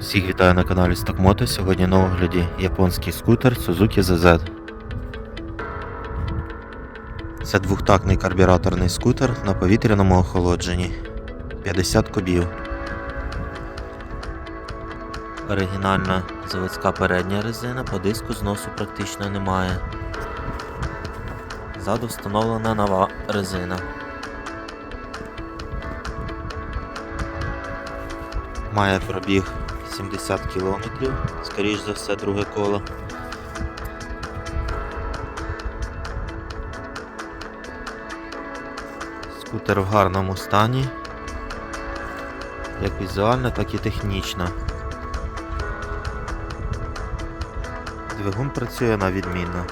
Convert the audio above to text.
Всіх вітаю на каналі Стокмото. Сьогодні на огляді японський скутер Suzuki ZZ. Це двохтактний карбюраторний скутер на повітряному охолодженні. 50 кубів. Оригінальна заводська передня резина, по диску зносу практично немає. Ззаду встановлена нова резина. Має пробіг 70 км, скоріш за все, друге коло. Скутер в гарному стані, як візуально, так і технічно. Двигун працює на відмінно.